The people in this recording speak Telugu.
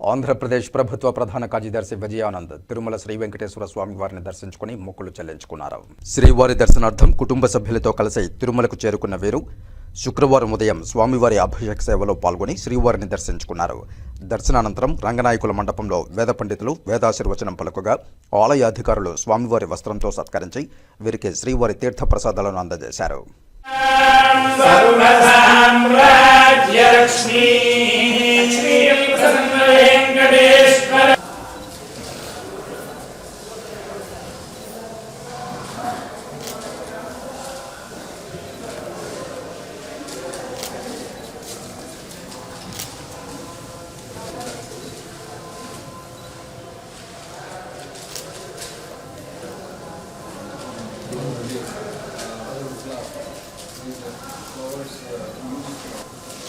ఆంధ్రప్రదేశ్ ప్రభుత్వ ప్రధాన కార్యదర్శి విజయానంద్ తిరుమల శ్రీ వెంకటేశ్వర స్వామి వారిని దర్శించుకుని మొక్కులు చెల్లించుకున్నారు. శ్రీవారి దర్శనార్థం కుటుంబ సభ్యులతో కలిసి తిరుమలకు చేరుకున్న వీరు శుక్రవారం ఉదయం స్వామివారి అభిషేక సేవలో పాల్గొని శ్రీవారిని దర్శించుకున్నారు. దర్శనానంతరం రంగనాయకుల మండపంలో వేద పండితులు వేదాశీర్వచనం పలుకగా ఆలయ అధికారులు స్వామివారి వస్త్రంతో సత్కరించి వీరికి శ్రీవారి తీర్థ ప్రసాదాలను అందజేశారు Flowers, music.